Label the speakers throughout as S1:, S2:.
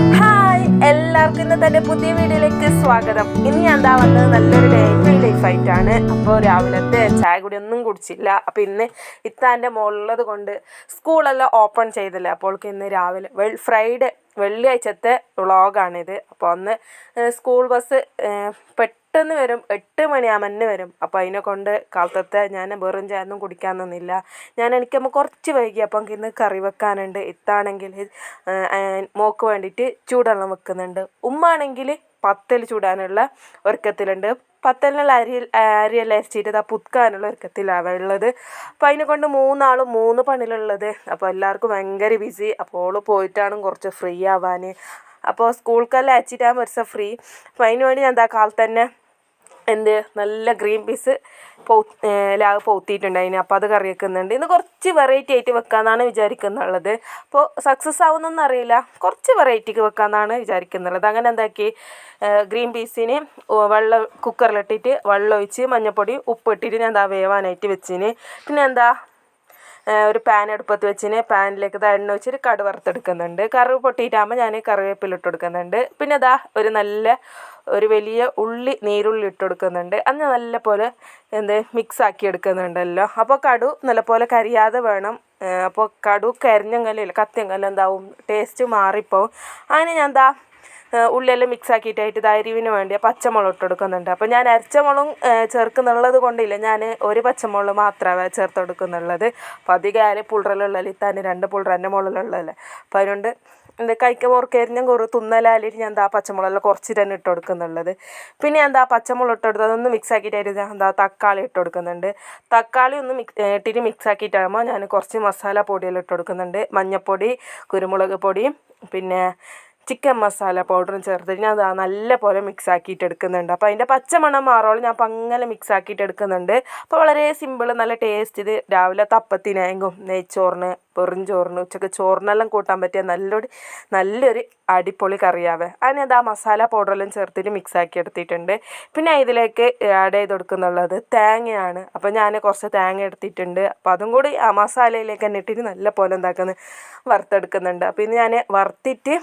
S1: Hi എല്ലാവർക്കും ഇന്ന് പുതിയ വീഡിയോയിലേക്ക് സ്വാഗതം. ഇനി ഞാൻ എന്താ വന്നത് നല്ലൊരു ഡേ മൈ ലൈഫ് ആയിട്ടാണ് അപ്പോൾ രാവിലത്തെ ചായ കൂടി ഒന്നും കുടിച്ചില്ല. അപ്പോൾ ഇന്ന് ഇത്താന്റെ മുകളിലത് കൊണ്ട് സ്കൂളെല്ലാം ഓപ്പൺ ചെയ്തില്ല. അപ്പോൾ ഇന്ന് രാവിലെ വെൾ ഫ്രൈഡേ വെള്ളിയാഴ്ചത്തെ വ്ളോഗാണിത്. അപ്പോൾ അന്ന് സ്കൂൾ ബസ് ഏഹ്, പെട്ടെന്ന് വരും. എട്ട് മണിയാകുമ്പോൾ വരും. അപ്പോൾ അതിനെ കൊണ്ട് കാലത്തത്തെ ഞാൻ വെറും ചായ ഒന്നും കുടിക്കാൻ നിന്നില്ല. ഞാൻ എനിക്കപ്പോൾ കുറച്ച് വൈകി. അപ്പം എനിക്ക് ഇന്ന് കറി വെക്കാനുണ്ട്. ഇത്താണെങ്കിൽ മോക്ക് വേണ്ടിയിട്ട് ചൂടുവെള്ളം വെക്കുന്നുണ്ട്. ഉമ്മ ആണെങ്കിൽ പത്തൽ ചൂടാനുള്ള ഒരുക്കത്തിലുണ്ട്. പത്തലിനുള്ള അരി അരിയെല്ലാം അരച്ചിട്ട് ആ പുതുക്കാനുള്ള ഒരുക്കത്തിലാണ് ഉള്ളത്. അപ്പോൾ അതിനെ കൊണ്ട് മൂന്നാളും മൂന്ന് പണിയിലുള്ളത് അപ്പോൾ എല്ലാവർക്കും ഭയങ്കര ബിസി അപ്പോൾ ഓൾ പോയിട്ടാണ് കുറച്ച് ഫ്രീ ആവാൻ അപ്പോൾ സ്കൂൾക്കെല്ലാം അയച്ചിട്ടാകുമ്പോൾ ഒരു ദിവസം ഫ്രീ അപ്പോൾ അതിന് വേണ്ടി ഞാൻ എന്താ കാലത്ത് തന്നെ എന്ത് നല്ല ഗ്രീൻ പീസ് പൗ ലാഗ് പൗത്തിയിട്ടുണ്ട് അതിന് അപ്പോൾ അത് കറി വെക്കുന്നുണ്ട്. ഇന്ന് കുറച്ച് വെറൈറ്റി ആയിട്ട് വെക്കാമെന്നാണ് വിചാരിക്കുന്നുള്ളത്. അപ്പോൾ സക്സസ് ആവുന്നൊന്നും അറിയില്ല. കുറച്ച് വെറൈറ്റിക്ക് വെക്കാമെന്നാണ് വിചാരിക്കുന്നുള്ളത്. അങ്ങനെ എന്താക്കി? ഗ്രീൻ പീസിന് വെള്ളം കുക്കറിലിട്ടിട്ട് വെള്ളം ഒഴിച്ച് മഞ്ഞപ്പൊടി ഉപ്പ് ഇട്ടിട്ട് ഞാൻ എന്താ വേവാനായിട്ട് വെച്ചിന്. പിന്നെ എന്താ? ഒരു പാൻ അടുപ്പത്ത് വെച്ചിന്. പാനിലേക്ക് എണ്ണ വെച്ചിട്ട് കടുവറുത്തെടുക്കുന്നുണ്ട്. കറി പൊട്ടിയിട്ടാകുമ്പോൾ ഞാൻ കറിവേപ്പിലിട്ട് കൊടുക്കുന്നുണ്ട്. പിന്നെ ഇതാ ഒരു നല്ല ഒരു വലിയ ഉള്ളി നീരുള്ളി ഇട്ട് കൊടുക്കുന്നുണ്ട് അന്ന് നല്ല പോലെ എന്ത് മിക്സ് ആക്കി എടുക്കുന്നുണ്ടല്ലോ. അപ്പോൾ കടു നല്ലപോലെ കരിയാതെ വേണം. അപ്പോൾ കടു കരിഞ്ഞെങ്കിലും കത്തിയെങ്കിലും എന്താവും? ടേസ്റ്റ് മാറിപ്പോവും. അങ്ങനെ ഞാൻ എന്താ ഉള്ളിയെല്ലാം മിക്സ് ആക്കിയിട്ടായിട്ട് അരിവിന് വേണ്ടി പച്ചമുളക് ഇട്ട് കൊടുക്കുന്നുണ്ട് അപ്പോൾ ഞാൻ അരച്ചമുളകും ചേർക്കുന്നുള്ളത് കൊണ്ടില്ല. ഞാൻ ഒരു പച്ചമുളക് മാത്രമേ ചേർത്ത് കൊടുക്കുന്നുള്ളത് അപ്പോൾ അധികം ആര് പുള്ളലുള്ളല്ലേ തന്നെ രണ്ട് പുള്ളർ എന്റെ മുകളിലുള്ളതല്ലേ. അപ്പോൾ അതുകൊണ്ട് എന്താ കഴിക്ക ഞാൻ കുറേ തുന്നലാലിട്ട് ഞാൻ എന്താ പച്ചമുളകെല്ലാം കുറച്ച് തന്നെ ഇട്ട് കൊടുക്കുന്നുള്ളത്. പിന്നെ എന്താ പച്ചമുളക് ഇട്ട് കൊടുത്തത് അതൊന്ന് മിക്സ് ആക്കിയിട്ടായിട്ട് ഞാൻ എന്താ തക്കാളി ഇട്ട് കൊടുക്കുന്നുണ്ട്. തക്കാളി ഒന്ന് മിക് ഇട്ടിട്ട് മിക്സ് ആക്കിയിട്ടാകുമ്പോൾ ഞാൻ കുറച്ച് മസാല പൊടിയെല്ലാം ഇട്ട് കൊടുക്കുന്നുണ്ട്. മഞ്ഞൾപ്പൊടി കുരുമുളക് പൊടി പിന്നെ ചിക്കൻ മസാല പൗഡറും ചേർത്തിട്ട് ഞാൻ അത് നല്ല പോലെ മിക്സ് ആക്കിയിട്ട് എടുക്കുന്നുണ്ട്. അപ്പോൾ അതിന്റെ പച്ചമണം മാറോളം ഞാൻ അപ്പം അങ്ങനെ മിക്സ് ആക്കിയിട്ട് എടുക്കുന്നുണ്ട്. അപ്പോൾ വളരെ സിമ്പിൾ നല്ല ടേസ്റ്റ് ഇത് രാവിലെ തപ്പത്തിനായെങ്കും നെയ്ച്ചോറിന് വെറും ചോറിന് ഉച്ചയ്ക്ക് ചോറിനെല്ലാം കൂട്ടാൻ പറ്റിയ നല്ലൊരു നല്ലൊരു അടിപൊളി കറിയാവേ. അതിന് അത് ആ മസാല പൗഡറെല്ലാം ചേർത്തിട്ട് മിക്സ് ആക്കി എടുത്തിട്ടുണ്ട്. പിന്നെ ഇതിലേക്ക് ആഡ് ചെയ്ത് കൊടുക്കുന്നുള്ളത് തേങ്ങയാണ്. അപ്പോൾ ഞാൻ കുറച്ച് തേങ്ങ എടുത്തിട്ടുണ്ട്. അപ്പോൾ അതും കൂടി ആ മസാലയിലേക്ക് തന്നെ ഇട്ടിട്ട് നല്ല പോലെ എന്താക്കുന്നത് വറുത്തെടുക്കുന്നുണ്ട്. അപ്പോൾ ഇത് ഞാൻ വറുത്തിട്ട്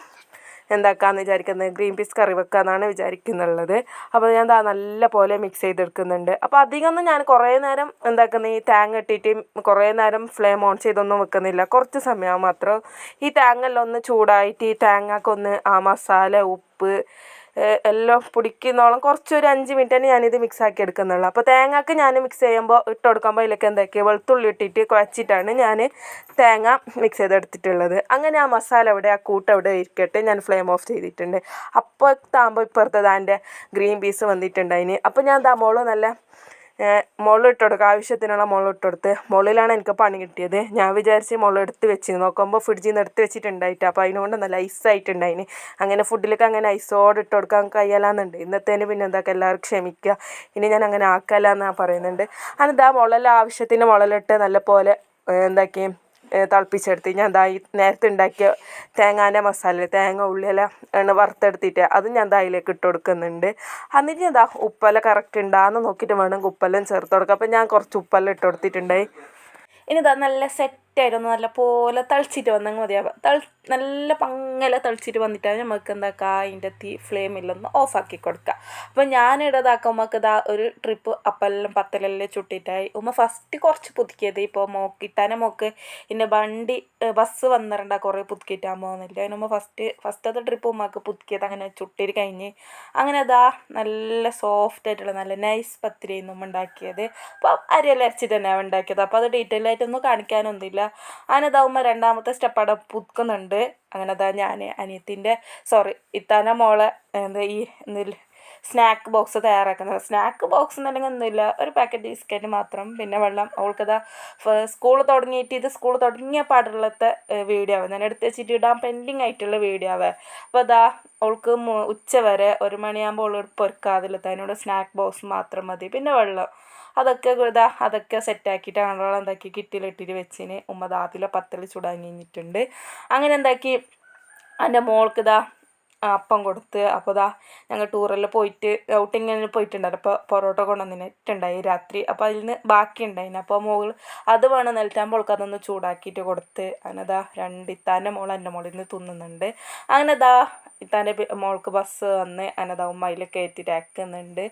S1: എന്താക്കാന്ന് വിചാരിക്കുന്നത്? ഗ്രീൻ പീസ് കറി വെക്കാന്നാണ് വിചാരിക്കുന്നുള്ളത്. അപ്പോൾ ഞാൻ ദാ നല്ല പോലെ മിക്സ് ചെയ്തെടുക്കുന്നുണ്ട്. അപ്പോൾ അധികമൊന്നും ഞാൻ കുറേ നേരം എന്താക്കുന്നത് ഈ തേങ്ങ ഇട്ടിട്ട് കുറേ നേരം ഫ്ലെയിം ഓൺ ചെയ്തൊന്നും വെക്കുന്നില്ല. കുറച്ച് സമയം മാത്രം. ഈ തേങ്ങ എല്ലാം ഒന്ന് ചൂടായിട്ട് ഈ തേങ്ങക്കൊന്ന് ആ മസാല ഉപ്പ് എല്ലാം പിടിക്കുന്നോളം കുറച്ചൊരു അഞ്ച് മിനിറ്റ് തന്നെ ഞാനിത് മിക്സ് ആക്കി എടുക്കുന്നുള്ളൂ അപ്പോൾ തേങ്ങക്ക് ഞാൻ മിക്സ് ചെയ്യുമ്പോൾ ഇട്ട് കൊടുക്കുമ്പോൾ ഇതിലേക്ക് എന്താക്കി വെളുത്തുള്ളി ഇട്ടിട്ട് കുഴച്ചിട്ടാണ് ഞാൻ തേങ്ങ മിക്സ് ചെയ്തെടുത്തിട്ടുള്ളത്. അങ്ങനെ ആ മസാല അവിടെ ആ കൂട്ട് അവിടെ ഇരിക്കട്ടെ ഞാൻ ഫ്ലെയിം ഓഫ് ചെയ്തിട്ടുണ്ട്. അപ്പോൾ താകുമ്പോൾ ഇപ്പുറത്തെ അതിന്റെ ഗ്രീൻ പീസ് വന്നിട്ടുണ്ട് അതിന്. അപ്പോൾ ഞാൻ താമ്പോളും നല്ല മുളക് കൊടുക്കുക. ആവശ്യത്തിനുള്ള മുളക് ഇട്ട് കൊടുത്ത്. മുകളിലാണ് എനിക്ക് പണി കിട്ടിയത്. ഞാൻ വിചാരിച്ച് മുളക് എടുത്ത് വെച്ച് നോക്കുമ്പോൾ ഫ്രിഡ്ജിൽ നിന്ന് എടുത്ത് വെച്ചിട്ടുണ്ടായിട്ട്. അപ്പോൾ അതിനുകൊണ്ട് നല്ല ഐസായിട്ടുണ്ടായിന് അങ്ങനെ ഫുഡിലേക്ക് അങ്ങനെ ഐസോട് ഇട്ട് കൊടുക്കാൻ കഴിയലാന്നുണ്ട്. ഇന്നത്തേന് പിന്നെ എന്താക്കുക എല്ലാവർക്കും ക്ഷമിക്കുക. ഇനി ഞാൻ അങ്ങനെ ആക്കലാന്ന് പറയുന്നുണ്ട്. അതെന്താ? മുളൽ ആവശ്യത്തിന് മുളലിട്ട് നല്ല പോലെ എന്താക്കി? തിളപ്പിച്ചെടുത്ത് ഞാൻ ദാ നേരത്തെ ഉണ്ടാക്കിയ തേങ്ങാന്റെ മസാല തേങ്ങ ഉള്ളിയെല്ലാം ആണ് വറുത്തെടുത്തിട്ട് അത് ഞാൻ ദാ ഇട്ട് കൊടുക്കുന്നുണ്ട്. എന്നിട്ട് ഞാൻ ദാ ഉപ്പെല്ലാം കറക്റ്റ് ഉണ്ടാകുന്ന നോക്കിയിട്ട് വേണം ഉപ്പെല്ലാം ചേർത്ത് കൊടുക്കുക അപ്പം ഞാൻ കുറച്ച് ഉപ്പെല്ലാം ഇട്ട് കൊടുത്തിട്ടുണ്ടായി. ഇനി ഇതാ നല്ല സെറ്റായിട്ടൊന്ന് നല്ല പോലെ തളിച്ചിട്ട് വന്നെങ്കിൽ മതിയാവുക തളി നല്ല പങ്ങല തളിച്ചിട്ട് വന്നിട്ടാണ് നമുക്ക് എന്താക്കുക അതിന്റെ തീ ഫ്ലെയിമിലൊന്ന് ഓഫാക്കി കൊടുക്കുക അപ്പോൾ ഞാൻ ഇതാക്കുമ്പോൾ നമുക്ക് ഇതാ ഒരു ട്രിപ്പ് അപ്പെല്ലാം പത്തലെല്ലാം ചുട്ടിട്ടായി. ഉമ്മ ഫസ്റ്റ് കുറച്ച് പുതുക്കിയത് ഇപ്പോൾ മോക്കിട്ടാനെ മോക്ക് പിന്നെ വണ്ടി ബസ് വന്നിട്ടുണ്ടാ കുറേ പുതുക്കിയിട്ടാൻ പോകുന്നില്ല അതിനുമ്മ ഫസ്റ്റ് ഫസ്റ്റത്തെ ട്രിപ്പ് ഉമ്മക്ക് പുതുക്കിയത് അങ്ങനെ ചുട്ടിട്ട് കഴിഞ്ഞ്. അങ്ങനെ അതാ നല്ല സോഫ്റ്റ് ആയിട്ടുള്ള നല്ല നൈസ് പത്തിരിയും ഉണ്ടാക്കിയത്. അപ്പോൾ അരിയെല്ലാം അരച്ചിട്ട് തന്നെയാണ് ഉണ്ടാക്കിയത്. അപ്പോൾ അത് ഡീറ്റെയിൽ ആയിട്ടൊന്നും കാണിക്കാനൊന്നുമില്ല. അങ്ങനെ രണ്ടാമത്തെ സ്റ്റെപ്പ് അവിടെ പുതുക്കുന്നുണ്ട്. അങ്ങനെ അതാ ഞാൻ അനിയത്തിന്റെ സോറി ഇത്താന മോളെ എന്താ ഈ സ്നാക്ക് ബോക്സ് തയ്യാറാക്കുന്നത്. സ്നാക്ക് ബോക്സ് എന്നുണ്ടെങ്കിൽ ഒന്നുമില്ല. ഒരു പാക്കറ്റ് ബിസ്ക്കറ്റ് മാത്രം പിന്നെ വെള്ളം. അവൾക്കതാ സ്കൂൾ തുടങ്ങിയിട്ട് ഇത് സ്കൂൾ തുടങ്ങിയ പാടുള്ളത്തെ വീഡിയോ ആവും. ഞാൻ എടുത്ത് വെച്ചിട്ട് ഇടാൻ പെൻഡിങ് ആയിട്ടുള്ള വീഡിയോ ആവേ. അപ്പോൾ അതാ അവൾക്ക് ഉച്ച വരെ ഒരു മണിയാകുമ്പോൾ അവൾ പൊറുക്കാതില്ല അതിനോട് സ്നാക്ക് ബോക്സ് മാത്രം മതി. പിന്നെ വെള്ളം. അതൊക്കെ ഇതാ അതൊക്കെ സെറ്റാക്കിയിട്ട് ആണോളം എന്താക്കി കിറ്റിലിട്ടിട്ട് വെച്ചിന്. ഉമ്മ ദാതിലെ പത്തൽ ചുടാൻ കഴിഞ്ഞിട്ടുണ്ട്. അങ്ങനെ എന്താക്കി എന്റെ മോൾക്ക് ഇതാ അപ്പം കൊടുത്ത്. അപ്പോൾ ഇതാ ഞങ്ങൾ ടൂറെല്ലാം പോയിട്ട് ഔട്ടിങ്ങിന് പോയിട്ടുണ്ടായിരുന്നു. അപ്പോൾ പൊറോട്ട കൊണ്ടുവന്നിട്ടുണ്ടായി രാത്രി. അപ്പോൾ അതിൽ നിന്ന് ബാക്കി ഉണ്ടായിന് അപ്പോൾ മോൾ അത് വേണം നിലത്താൻ അതൊന്ന് ചൂടാക്കിയിട്ട് കൊടുത്ത്. അങ്ങനെ ദാ രണ്ട് ഇത്താന്റെ മോൾ എന്റെ മോളിൽ നിന്ന് തിന്നുന്നുണ്ട്. അങ്ങനെ ദാ ഇത്താന്റെ മോൾക്ക് ബസ് വന്ന് അങ്ങനെതാ ഉമ്മയിൽ കയറ്റിട്ട് അയക്കുന്നുണ്ട്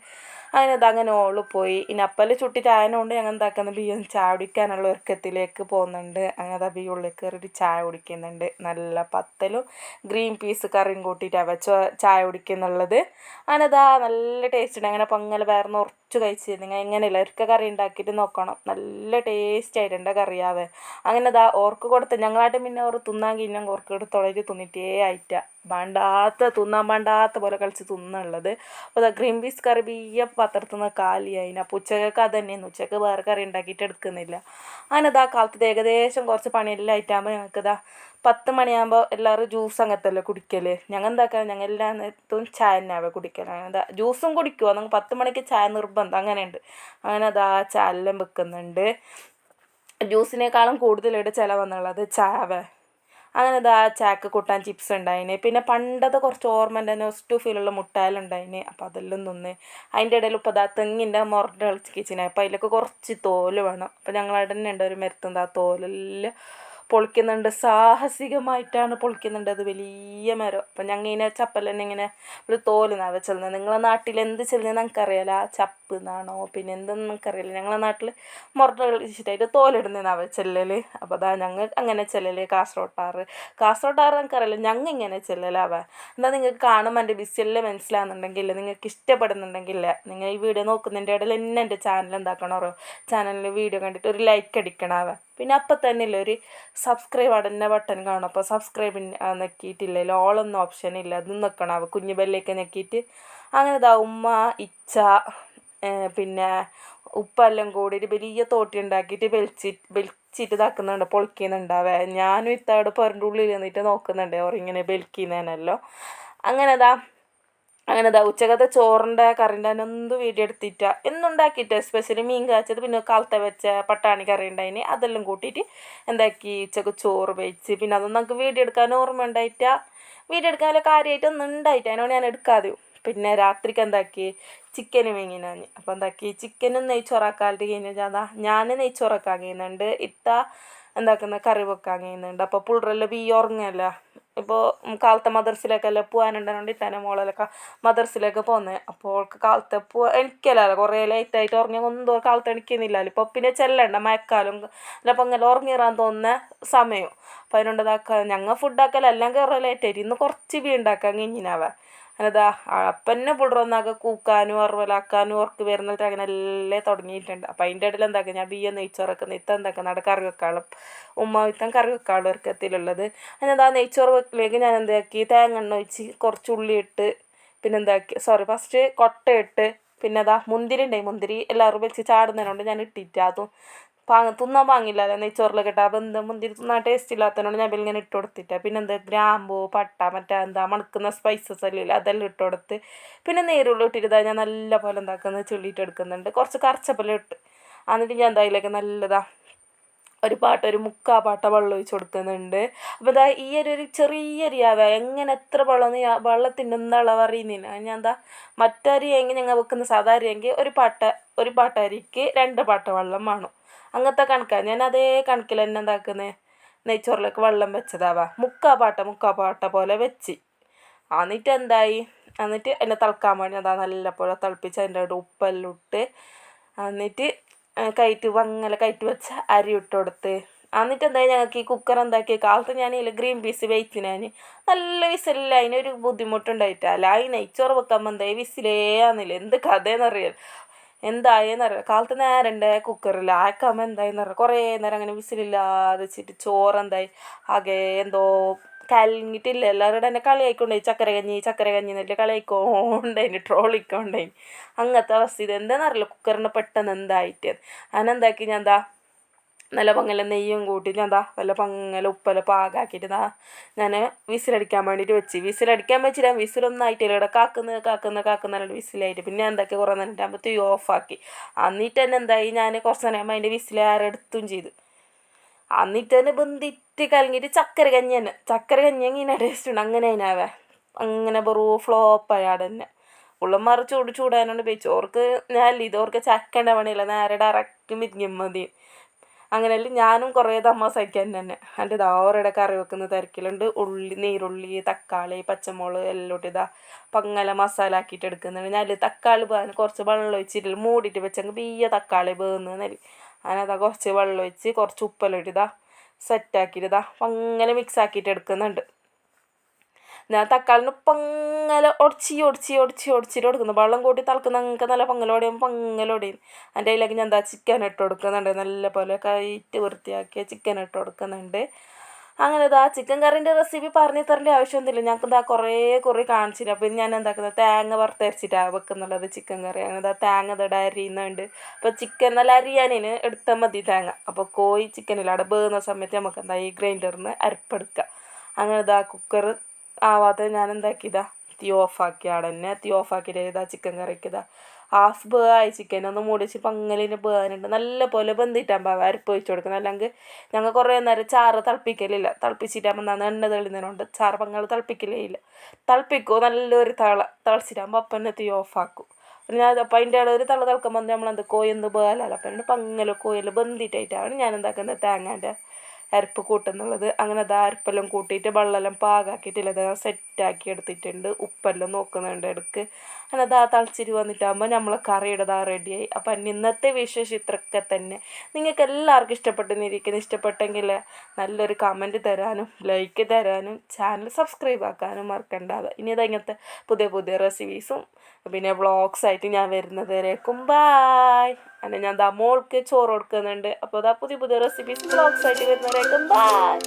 S1: അതിനത് അങ്ങനെ ഓൾ പോയി. ഇനി അപ്പൽ ചുട്ടിട്ട് ആയതുകൊണ്ട് ഞങ്ങൾ എന്താക്കുന്ന? ബിയ്യം ചായ കുടിക്കാനുള്ള ഒരുക്കത്തിലേക്ക് പോകുന്നുണ്ട്. അങ്ങനെ ബി ഉള്ളിൽ കയറിയിട്ട് ചായ കുടിക്കുന്നുണ്ട്. നല്ല പത്തലും ഗ്രീൻ പീസ് കറിയും കൂട്ടിയിട്ടാണ് വെച്ച ചായ കുടിക്കുന്നുള്ളത്. അങ്ങനെതാ നല്ല ടേസ്റ്റ് അങ്ങനെ പൊങ്ങൽ വേറെ ഉറച്ചു കഴിച്ചിരുന്നു. എങ്ങനെയല്ല ഒരിക്കൽ കറി ഉണ്ടാക്കിയിട്ട് നോക്കണം. നല്ല ടേസ്റ്റ് ആയിട്ടുണ്ട് കറിയാവേ. അങ്ങനെ ദാ ഓർക്ക് കൊടുത്ത് ഞങ്ങളായിട്ട് പിന്നെ ഓർ തിന്നാൻ കഴിഞ്ഞാൽ ഓർക്ക് എടുത്തോളായിട്ട് തിന്നിട്ടേ ആയിട്ട. വേണ്ടാത്ത തിന്നാൻ വേണ്ടാത്ത പോലെ കളിച്ച് തിന്നുള്ളത്. അപ്പോൾ ഗ്രീൻ പീസ് കറി ബിയ്യ നിന്ന് കാലിയായി അപ്പോൾ ഉച്ചക്കൊക്കെ അത് തന്നെയാണ് ഉച്ചയ്ക്ക് വേറെ കറി ഉണ്ടാക്കിയിട്ട് എടുക്കുന്നില്ല. അങ്ങനെ ഇതാ കാലത്ത് ഏകദേശം കുറച്ച് പണിയെല്ലാം ആയിട്ടാകുമ്പോൾ ഞങ്ങൾക്ക് ഇതാ പത്ത് മണിയാകുമ്പോൾ എല്ലാവരും ജ്യൂസ് അങ്ങനത്തല്ലേ കുടിക്കൽ ഞങ്ങൾ എന്താക്കാൻ ഞങ്ങൾ എല്ലാ നേരത്തും ചായ തന്നെയാവേ കുടിക്കൽ എന്താ ജ്യൂസും കുടിക്കുമോ നമുക്ക് പത്ത് മണിക്ക് ചായ നിർബന്ധം. അങ്ങനെയുണ്ട്. അങ്ങനെ അതാ ചാലെല്ലാം വെക്കുന്നുണ്ട്. ജ്യൂസിനേക്കാളും കൂടുതലായിട്ട് ചിലവെന്നുള്ളത് ചാവ അങ്ങനെ ഇതാ ചാക്ക് കൂട്ടാൻ ചിപ്സ് ഉണ്ടായിന്. പിന്നെ പണ്ടത്തെ കുറച്ച് ഓർമ്മ ഉണ്ട്. ഒസ്റ്റു ഫീലുള്ള മുട്ടായാലുണ്ടായിന് അപ്പോൾ അതെല്ലാം തിന്ന്. അതിന്റെ ഇടയിൽ ഇപ്പോൾ ഇതാ തെങ്ങിന്റെ മുറ കളിച്ചിച്ചിനെ അപ്പോൾ അതിലൊക്കെ കുറച്ച് തോൽ വേണം. അപ്പോൾ ഞങ്ങളവിടെ തന്നെ ഉണ്ട് ഒരു മരത്തുണ്ട് ആ തോലെല്ലാം പൊളിക്കുന്നുണ്ട്. സാഹസികമായിട്ടാണ് പൊളിക്കുന്നുണ്ട് അത് വലിയ മരം. അപ്പം ഞങ്ങൾ ഇങ്ങനെ ചപ്പൽ തന്നെ ഇങ്ങനെ ഒരു തോലെന്നാണ് ചെല്ലുന്നത് നിങ്ങളെ നാട്ടിൽ എന്ത് ചെല്ലുന്നത് നമുക്കറിയാലോ ആ ചപ്പ് എന്നാണോ പിന്നെ എന്തെന്ന് നമുക്കറിയില്ല ഞങ്ങളെ നാട്ടിൽ മുറട്ട കളിച്ചിട്ടായിട്ട് തോലിടുന്നതാണ് ചെല്ലൽ അപ്പോൾ അതാ ഞങ്ങൾ അങ്ങനെ ചെല്ലല്. കാസർഗോട്ടാറ്. കാസർഗോട്ടാറ് നമുക്കറിയില്ല ഞങ്ങൾ ഇങ്ങനെ ചെല്ലലാവാ എന്താ നിങ്ങൾക്ക് കാണുമ്പോൾ എന്റെ ബിസിയെല്ലാം മനസ്സിലാകുന്നുണ്ടെങ്കിൽ നിങ്ങൾക്ക് ഇഷ്ടപ്പെടുന്നുണ്ടെങ്കിൽ നിങ്ങൾ ഈ വീഡിയോ നോക്കുന്നതിന്റെ ഇടയിൽ എന്നെ എന്റെ ചാനൽ എന്താക്കണോ ചാനലിൽ വീഡിയോ കണ്ടിട്ട് ഒരു ലൈക്ക് അടിക്കണാവേ പിന്നെ അപ്പം തന്നെ ഇല്ല ഒരു സബ്സ്ക്രൈബ് അടന്നെ ബട്ടൺ കാണും. അപ്പോൾ സബ്സ്ക്രൈബ് നെക്കിയിട്ടില്ല ഓളൊന്നും ഓപ്ഷൻ ഇല്ല. അത് നിൽക്കണം കുഞ്ഞു ബെല്ലൊക്കെ നെക്കിയിട്ട് അങ്ങനെ ഇതാ ഉമ്മ ഇച്ച പിന്നെ ഉപ്പെല്ലാം കൂടി ഒരു വലിയ തോട്ടി ഉണ്ടാക്കിയിട്ട് വെളിച്ചി വെളിച്ചിട്ട് ഇതാക്കുന്നുണ്ട്. പൊളിക്കുന്നുണ്ടാവേ ഞാനും ഇത്തവിടെ പെറിന്റെ ഉള്ളിൽ നിന്നിട്ട് നോക്കുന്നുണ്ട്. ഓറിങ്ങനെ ബെലിക്കുന്നതിനല്ലോ അങ്ങനെ ഇതാ അങ്ങനെ ഇതാ ഉച്ചക്കത്തെ ചോറിന്റെ കറിന്റെ ഒന്നും വീഡിയോ എടുത്തിട്ട എന്നുണ്ടാക്കിയിട്ട് സ്പെഷ്യലി മീൻ കാച്ചത്. പിന്നെ കാലത്തെ വെച്ച പട്ടാണി കറി ഉണ്ടായിന് അതെല്ലാം കൂട്ടിയിട്ട് എന്താക്കി? ഉച്ചയ്ക്ക് ചോറ് വെച്ച്. പിന്നെ അതൊന്നും നമുക്ക് വീഡിയോ എടുക്കാൻ ഓർമ്മ ഉണ്ടായിട്ട. വീഡിയോ എടുക്കാനുള്ള കാര്യമായിട്ടൊന്നും ഉണ്ടായിട്ട്. അതിനോട് ഞാൻ എടുക്കാതെ. പിന്നെ രാത്രിക്ക് എന്താക്കി? ചിക്കൻ വാങ്ങിനാൻ അപ്പോൾ എന്താക്കി? ചിക്കനും നെയ്ച്ചോറാക്കാലിട്ട് കഴിഞ്ഞാൽ ഞാൻ നെയ്ച്ചോറാക്കാൻ കഴിയുന്നുണ്ട് ഇത്ത എന്താക്കുന്ന കറി വെക്കാൻ കഴിയുന്നുണ്ട്. അപ്പോൾ പുള്ളറെല്ലാം ബി ഉറങ്ങല്ല ഇപ്പോൾ കാലത്തെ മദർസിലേക്കെല്ലാം പോകാനുണ്ടെന്നുണ്ട് തന്നെ മോളെല്ലാം മദർസിലേക്ക് പോകുന്നത് അപ്പോൾ അവൾക്ക് കാലത്തെ പോ എനിക്കല്ലല്ലോ കുറേ ലേറ്റായിട്ട് ഉറങ്ങി ഒന്നും കാലത്ത് എണിക്കുന്നില്ലല്ലോ. ഇപ്പോൾ പിന്നെ ചെല്ലണ്ട മഴക്കാലം അപ്പോൾ അങ്ങനെ ഉറങ്ങിയിറാൻ തോന്നുന്ന സമയം. അപ്പോൾ അതിനുണ്ടതാക്കുക ഞങ്ങൾ ഫുഡാക്കലെല്ലാം കയറാൻ ലേറ്റായിട്ട് ഇന്ന് കുറച്ച് ബി ഉണ്ടാക്കാൻ കഴിഞ്ഞിനാവേ. അതാ അപ്പന്നെ പുള്ളറൊന്നാകെ കൂക്കാനും അറുവലാക്കാനും ഉറക്ക് വരുന്നിട്ട് അങ്ങനെ എല്ലാം തുടങ്ങിയിട്ടുണ്ട്. അപ്പം അതിന്റെ ഇടയിൽ എന്താക്കുക ഞാൻ ബിയ്യം നെയ്ച്ചോറൊക്കെ ഇത്ത എന്താക്കുക നട കറി വെക്കാളും. ഉമ്മ ഇത്തം കറി വെക്കാളും ഒരുക്കത്തിലുള്ളത്. അതിനെന്താ നെയ്ച്ചോറ് വെക്കലേക്ക് ഞാൻ എന്താക്കി തേങ്ങ എണ്ണ ഒഴിച്ച് കുറച്ച് ഉള്ളി ഇട്ട് പിന്നെന്താക്കി സോറി ഫസ്റ്റ് കൊട്ട ഇട്ട് പിന്നെ അതാ മുന്തിരി ഉണ്ടായി മുന്തിരി എല്ലാവരും വെച്ച് ചാടുന്നതിനോണ്ട് ഞാൻ ഇട്ടിട്ട് അതും പാങ്ങ തിന്നാൻ പാങ്ങില്ലല്ലോ നെയ്ച്ചോറിലൊക്കെ ഇട്ടാൽ അപ്പം എന്താ മുന്തിരി തിന്നാൻ ടേസ്റ്റ് ഇല്ലാത്തതിനോട് ഞാൻ ഇങ്ങനെ ഇട്ട് കൊടുത്തിട്ട്. പിന്നെ എന്താ ഗ്രാമ്പൂ പട്ട മറ്റേ എന്താ മണക്കുന്ന സ്പൈസസ് എല്ലാം ഇല്ല അതെല്ലാം ഇട്ട് കൊടുത്ത് പിന്നെ നേരുള്ള ഇട്ടിട്ട് ഞാൻ നല്ല പോലെ എന്താക്കുന്നത് ചുള്ളിയിട്ട് എടുക്കുന്നുണ്ട്. കുറച്ച് കറച്ചപ്പെല്ലാം ഇട്ട്. എന്നിട്ട് ഞാൻ എന്തായാലും നല്ലതാണ് നല്ലതാ ഒരു പാട്ട് ഒരു മുക്കാ പാട്ട വെള്ളം ഒഴിച്ച് കൊടുക്കുന്നുണ്ട്. അപ്പോൾ ഇതാ ഈ ഒരു ഒരു ചെറിയ അരിയാവ എങ്ങനെ എത്ര വെള്ളം വെള്ളത്തിന്റെ എന്താ അളവ് അറിയുന്നില്ല ഞാൻ എന്താ മറ്റരി എങ്കിൽ ഞങ്ങൾ വെക്കുന്ന സാധാ അരിയെങ്കിൽ ഒരു പാട്ട ഒരു പാട്ടരിക്ക് രണ്ട് പാട്ട വെള്ളം വേണം. അങ്ങനത്തെ കണക്കാണ് ഞാൻ അതേ കണക്കിൽ തന്നെ എന്താക്കുന്നത് നെയ്ച്ചോറിലേക്ക് വെള്ളം വെച്ചതാവാ. മുക്കാ പാട്ട മുക്കാ പാട്ട പോലെ വെച്ച്. എന്നിട്ട് എന്തായി? എന്നിട്ട് എന്നെ തിളക്കാൻ വേണ്ടി അതാ നല്ല പോലെ തിളപ്പിച്ച് അതിന്റെ ഉപ്പെല്ലാം ഇട്ട് എന്നിട്ട് കയറ്റ് വങ്ങല കയറ്റ് വെച്ച അരി ഇട്ട് കൊടുത്ത് എന്നിട്ട് എന്തായി ഞങ്ങൾക്ക് ഈ കുക്കർ എന്താക്കി കാലത്ത് ഞാൻ ഇതിൽ ഗ്രീൻ പീസ് വെച്ചിനാൻ നല്ല വിസിലില്ല അതിനൊരു ബുദ്ധിമുട്ടുണ്ടായിട്ടല്ല അതിന് നെയ്ച്ചോറ് വെക്കുമ്പോൾ എന്തായി? വിസിലേ ആന്നില്ല എന്ത് കഥയെന്നറിയാം എന്തായെന്നറിയാം? കാലത്ത് നേരം ഉണ്ട് കുക്കറിൽ ആക്കാമ്പോൾ എന്തായെന്നറിയാം? കുറേ നേരം അങ്ങനെ വിസിലില്ലാതെ വെച്ചിട്ട് ചോറ് എന്തായി? ആകെ എന്തോ കലങ്ങിയിട്ടില്ല. എല്ലാവരോടും എന്നെ കളിയായിക്കൊണ്ടേ ചക്കര കഞ്ഞി ചക്കര കഞ്ഞി എന്നിട്ട് കളിയായിക്കോണ്ടേന് ട്രോളിക്കൊണ്ടായിന് അങ്ങനത്തെ അവസ്ഥ. ഇത് എന്താണെന്നറിയില്ല കുക്കറിന് പെട്ടെന്ന് എന്തായിട്ട്. അതിനെന്താക്കി ഞാൻ എന്താ നല്ല പങ്ങല നെയ്യും കൂട്ടി ഞാൻ എന്താ വല്ല പങ്ങല ഉപ്പല പാകാക്കിയിട്ട് ഇതാ ഞാൻ വിസിലടിക്കാൻ വേണ്ടിയിട്ട് വെച്ച്. വിസിലടിക്കാൻ വെച്ചിട്ട് വിസിലൊന്നും ആയിട്ടില്ല ഇവിടെ കാക്കുന്ന കാക്കുന്ന കാക്കുന്ന വിസിലായിട്ട്. പിന്നെ എന്തൊക്കെ? കുറേ നേരം ആകുമ്പോൾ തീ ഓഫാക്കി എന്നിട്ട് തന്നെ എന്തായി? ഞാൻ കുറച്ച് നേരം അതിന്റെ വിസിൽ ആരെടുത്തും ചെയ്തു. എന്നിട്ട് തന്നെ ബന്ധിട്ട് കലങ്ങിയിട്ട് ചക്കര കഞ്ഞി തന്നെ ചക്കര കഞ്ഞി ഇങ്ങനെ ടേസ്റ്റ് ഉണ്ട്? അങ്ങനെ അതിനാവേ അങ്ങനെ വെറു ഫ്ലോപ്പായി അവിടെ തന്നെ ഉള്ളന്മാർ ചൂട് ചൂടാനോണ്ട് പേച്ചു ഓർക്ക് ഞാൻ ഇതോർക്ക് ചക്കേണ്ട പണിയില്ല. നേരെ ഡയറക്റ്റ് മിരിഞ്ഞ മതി. അങ്ങനെയല്ല ഞാനും കുറേ തമാസയ്ക്കാൻ തന്നെ എന്റെ ദോറയുടെ കറി വെക്കുന്ന തിരക്കിലുണ്ട്. ഉള്ളി നീരുള്ളി തക്കാളി പച്ചമുളക് എല്ലാം ഇതാ പങ്ങല മസാല ആക്കിയിട്ട് എടുക്കുന്നുണ്ട്. ഞാൻ തക്കാളി പോകാൻ കുറച്ച് വെള്ളം ഒഴിച്ചിട്ടില്ല മൂടിയിട്ട് വെച്ചെങ്കിൽ ബീയ തക്കാളി വേകുന്നതിൽ അതിനകത്ത് കുറച്ച് വെള്ളം ഒഴിച്ച് കുറച്ച് ഉപ്പെല്ലാം ഇട്ടിതാ ഇതാ അങ്ങനെ മിക്സ് ആക്കിയിട്ട് എടുക്കുന്നുണ്ട്. ഞാൻ തക്കാളിന് പങ്ങല ഒടിച്ച് ഒടിച്ച് ഒടിച്ച് ഒടിച്ചിട്ട് കൊടുക്കുന്നു വെള്ളം കൂട്ടി തിളക്കുന്ന നിങ്ങൾക്ക് നല്ല പങ്ങലോടെയും പങ്ങലോടെയും അതിന്റെ അതിലേക്ക് ഞാൻ എന്താ ചിക്കൻ ഇട്ട് കൊടുക്കുന്നുണ്ട്. നല്ല പോലെ കൈറ്റ് വൃത്തിയാക്കിയ ചിക്കൻ ഇട്ട് കൊടുക്കുന്നുണ്ട്. അങ്ങനെ ഇതാ ചിക്കൻ കറീന്റെ റെസിപ്പി പറഞ്ഞു തരേണ്ട ആവശ്യമൊന്നുമില്ല ഞങ്ങൾക്ക് ഇതാ കുറേ കുറേ കാണിച്ചില്ല. അപ്പം ഞാൻ എന്താക്കുന്നത് തേങ്ങ വറുത്തരച്ചിട്ടാണ് വെക്കുന്നുള്ളത് ചിക്കൻ കറി. അങ്ങനെ ഇതാ തേങ്ങ ഇതടെ അരിയുന്നുണ്ട്. അപ്പോൾ ചിക്കൻ നല്ല അരിയാനിന് എടുത്താൽ മതി തേങ്ങ. അപ്പോൾ കോഴി ചിക്കനിൽ അവിടെ വേകുന്ന സമയത്ത് നമുക്ക് എന്താ ഈ ഗ്രൈൻഡറിൽ നിന്ന് അരപ്പെടുക്കുക അങ്ങനെ ഇതാ കുക്കർ ആവാതെ ഞാൻ എന്താക്കിയതാ? തീ ഓഫാക്കി അവിടെ തന്നെ തീ ഓഫാക്കിയിട്ട് ഇതാ ചിക്കൻ കറിക്ക് ഹാഫ് ബേയായി ചിക്കൻ ഒന്ന് മൂടിച്ച് പങ്ങലിന് ബേവാനുണ്ട് നല്ല പോലെ ബന്ധിട്ടാകുമ്പോൾ അരപ്പ് വെച്ച് കൊടുക്കണം അല്ലെങ്കിൽ ഞങ്ങൾ കുറേ നേരം ചാറ് തിളപ്പിക്കലില്ല. തിളപ്പിച്ചിട്ടാകുമ്പോൾ എന്താണ് എണ്ണ തെളിയുന്നതിനുണ്ട്. ചാറ് പങ്ങൾ തിളപ്പിക്കലേ ഇല്ല. തിളപ്പിക്കും? നല്ലൊരു തള തിളച്ചിട്ടാകുമ്പോൾ അപ്പം തീ ഓഫാക്കും പിന്നെ അപ്പം അതിന്റെ ഇടയിൽ ഒരു തള തിളക്കുമ്പോൾ നമ്മളെന്ത് കോയെന്ത് ബേലല്ല അപ്പം എന്റെ പങ്ങൽ കോയിൽ ബന്ധിട്ടായിട്ടാണ് ഞാൻ എന്താക്കുന്നത് തേങ്ങേന്റെ അരപ്പ് കൂട്ടുന്നുള്ളത്. അങ്ങനെ അത് അരപ്പെല്ലാം കൂട്ടിയിട്ട് വെള്ളമെല്ലാം പാകാക്കിയിട്ടില്ല. അത് സെറ്റാക്കി എടുത്തിട്ടുണ്ട്. ഉപ്പെല്ലാം നോക്കുന്നുണ്ട് ഇടയ്ക്ക് അങ്ങനെ അത് ആ തളിച്ചിരി വന്നിട്ടാകുമ്പോൾ നമ്മൾ കറിയുടെ ദാ റെഡിയായി. അപ്പം ഇന്നത്തെ വിശേഷം ഇത്രയൊക്കെ തന്നെ. നിങ്ങൾക്ക് എല്ലാവർക്കും ഇഷ്ടപ്പെട്ടിരിക്കുന്നു ഇഷ്ടപ്പെട്ടെങ്കിൽ നല്ലൊരു കമന്റ് തരാനും ലൈക്ക് തരാനും ചാനൽ സബ്സ്ക്രൈബ് ആക്കാനും മറക്കണ്ടാവുക. ഇനി അത് ഇങ്ങനത്തെ പുതിയ പുതിയ റെസിപ്പീസും പിന്നെ വ്ളോഗ്സ് ആയിട്ട് ഞാൻ വരുന്നത് വരേക്കും. ബായ് അങ്ങനെ ഞാൻ ദാ മോൾക്ക് ചോറ് കൊടുക്കുന്നുണ്ട്. അപ്പോൾ ദാ പുതിയ പുതിയ റെസിപ്പീസ് വ്ളോഗ്സ് ആയിട്ട് വരുന്നവരേക്കും ബായ്